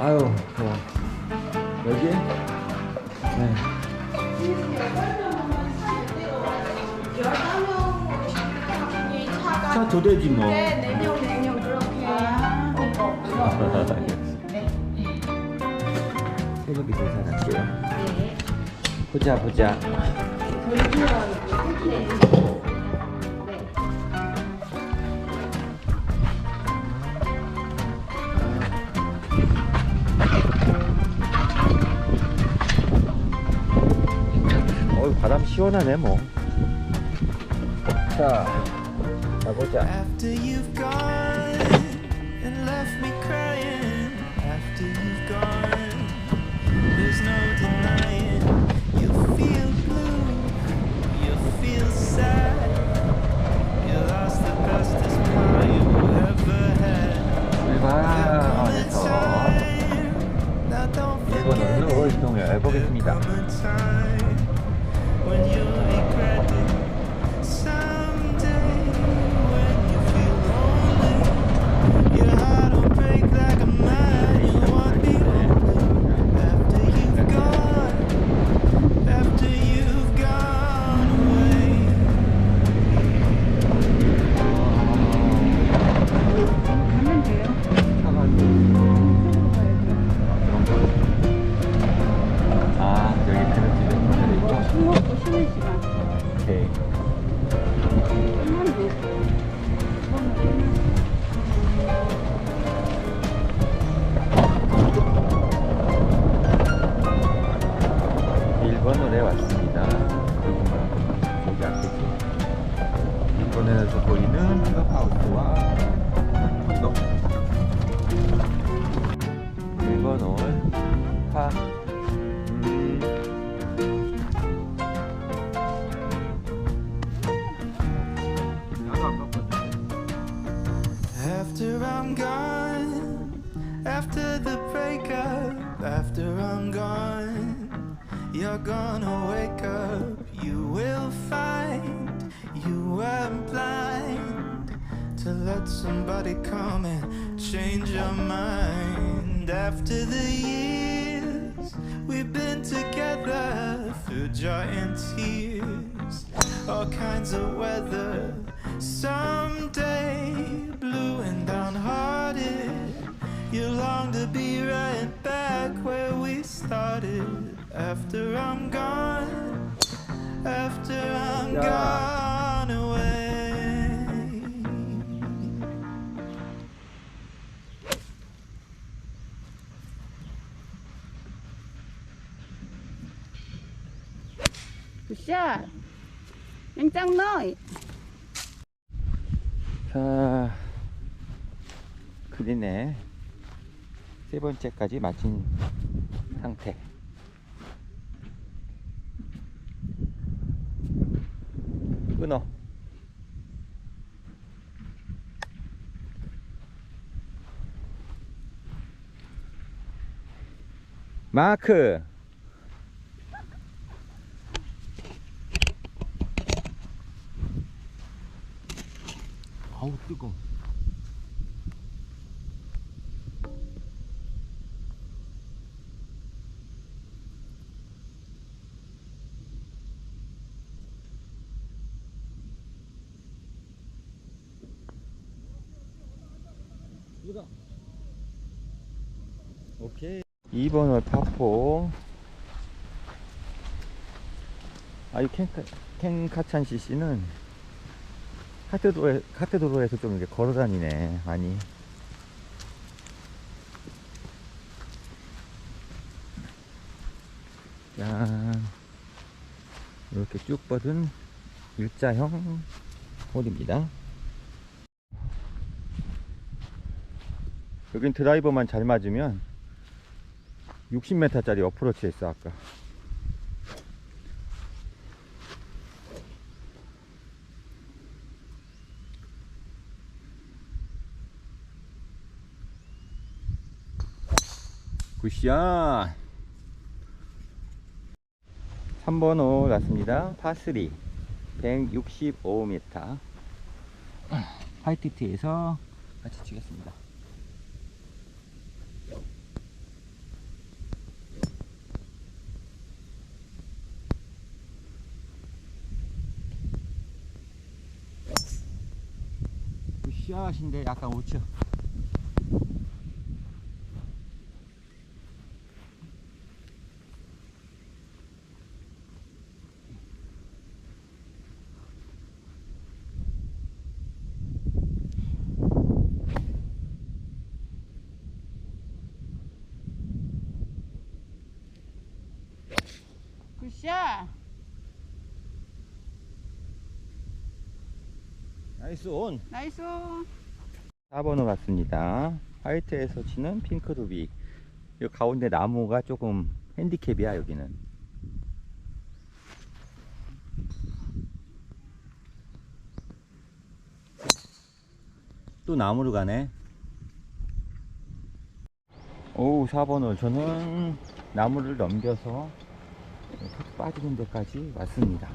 아유, 더워. 여기? 네. 차 두 대지 뭐. 네, 네명 네명 그렇게. 새벽에 계산할게요. 보자, 보자. 바람 시원하네, 뭐. 자, 가보자. 일본어로 이동을 해보겠습니다. when you. 왔습니다. 그리고 여기 앞이지. 일본에서 보이는 클럽하우스와 콘도. 일본올 파. 음. 나도 아깝거든. After I'm gone, after the breakup, after I'm gone, you're gonna wake up. You will find you weren't blind to let somebody come and change your mind. After the years we've been together through joy and tears, all kinds of weather. Someday, blue and downhearted, you long to be right back where we started. After I'm gone, after I'm gone away. 굿샷. 맹짱 넣어. 자, 그린에 세 번째까지 마친 상태. 끊어. 마크. 아우 뜨거. 오케이. 2번 홀 파포. 아이 캔카, 캔카찬 CC는 카테도로에, 카테도로에서 좀 이렇게 걸어 다니네, 많이. 짠. 이렇게 쭉 뻗은 일자형 홀입니다. 여긴 드라이버만 잘 맞으면 60m짜리 어프로치 했어, 아까. 굿샷. 3번 호 났습니다. 파3 165m 화이트티에서 같이 치겠습니다 굿샷인데 약간 우측. 굿샷. 나이스 온. 나이스. 4번으로 갔습니다. 화이트에서 치는 핑크 두비. 이 가운데 나무가 조금 핸디캡이야 여기는. 또 나무로 가네. 오 4번을 저는 나무를 넘겨서 턱 빠지는 데까지 왔습니다.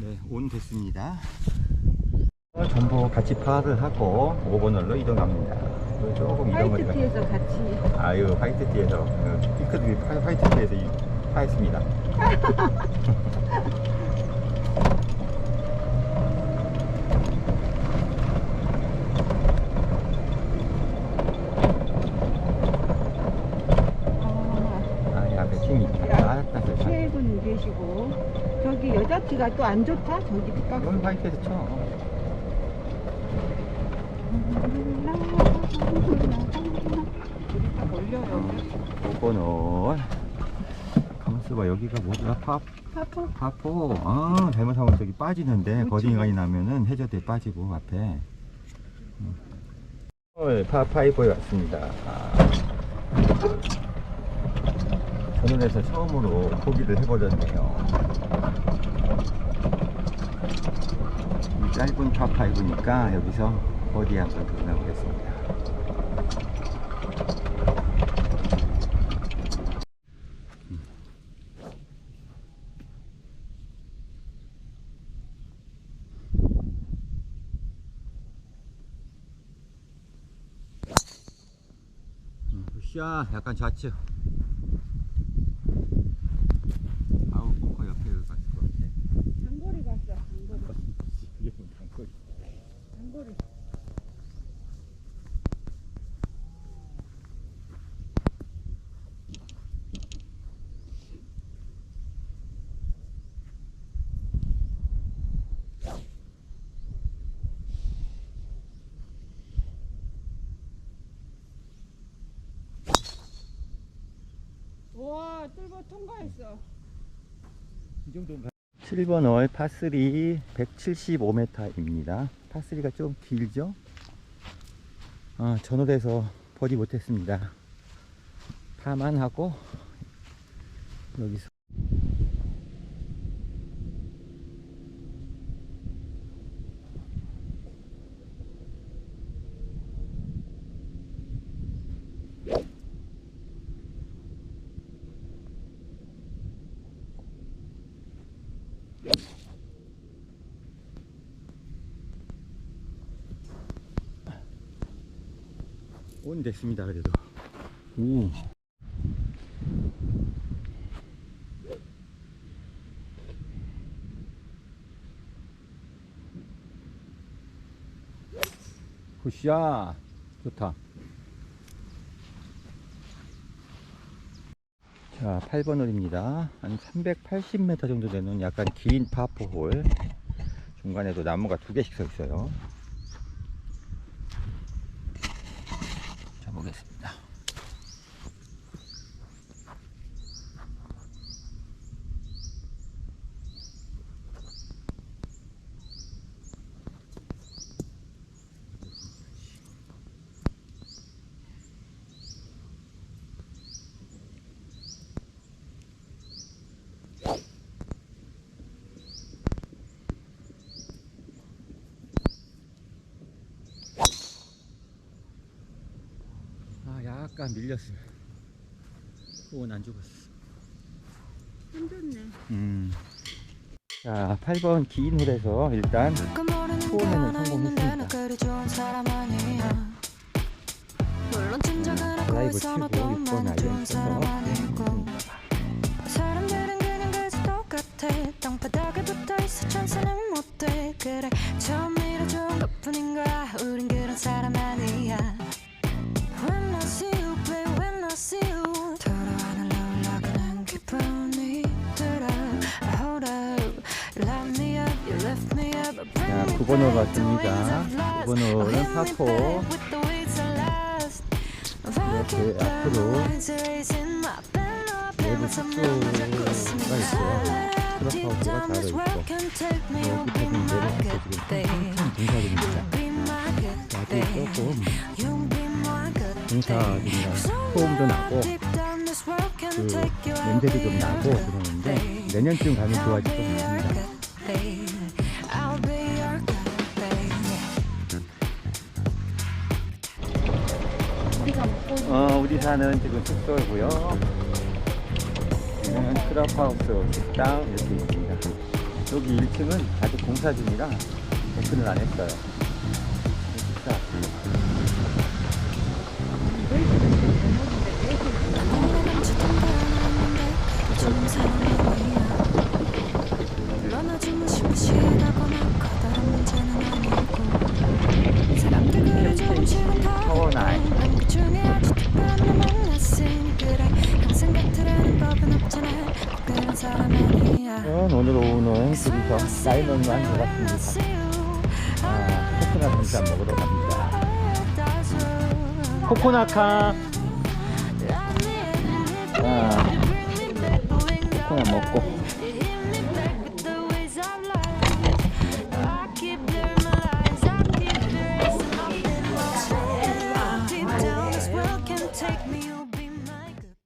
네, 온 됐습니다. 전부 같이 파를 하고 5번홀로 이동합니다. 조금 이동을 화이트 티에서 같이. 아유 화이트티에서 그 핑크들이 파- 화이트티에서 이- 파했습니다. 아, 아, 앞에 팀이 있다. 아, 땄어요. 최분 계시고 저기 여자 티가 또 안 좋다. 저기 빛깔. 이건 화이트에서 쳐. 올려요. 5번홀. 가만있어 봐. 여기가 뭐더라? 파, 파포. 파포. 아, 잘못하면 저기 빠지는데, 그렇지. 거딩간이 나면은 해저대에 빠지고, 앞에. 음. 오늘 파파이브에 왔습니다. 아. 전원에서 처음으로 포기를 해버렸네요. 이 짧은 파파이브니까 여기서 버디 한번 도전해보겠습니다. 샤 약간 좌측 아우 벙커 옆에 갔을 것 같아 장거리 갔어. 장거리. 이게 뭐 장거리 장거리. 통과했어. 이 정도면 7번 월 파3 175m입니다. 파3가 좀 길죠? 아, 전홀에서 버디 못했습니다. 파만 하고 여기서 온 됐습니다 그래도. 오. 굿샷 좋다. 자 8번 홀입니다. 한 380m 정도 되는 약간 긴 파포홀. 중간에도 나무가 두 개씩 서 있어요 자보 약간 밀렸어. 오안 죽었어. 힘 좋네. 음. 자, 8번 긴 홀에서 일단 소원에는 성공했습니다. 치고 너도 6번 나는 좋은 아이언 쳐서 사람들은 그냥 그저 똑같아 땅바닥에 붙어있어 천사는 못돼 그래 5번호가 뜹니다. 5번호는 파포 이렇게 앞으로 내부 숙소가 있어요. 클럽하우스가 따로 있고 여기까지 내려가서 지금 한참 공사중입니다. 나중에 조금 공사 중이라 소음도 나고 그 냄새도 좀 나고 그러는데 내년쯤 가면 좋아질 것 같습니다. 우리 사는 지금 숙소고요. 여기는 클럽하우스 식당 이렇게 있습니다. 여기 1층은 아직 공사 중이라 오픈을 안 했어요. 한잔 먹으러 갑니다. 코코넛카. 아, 코코넛 먹고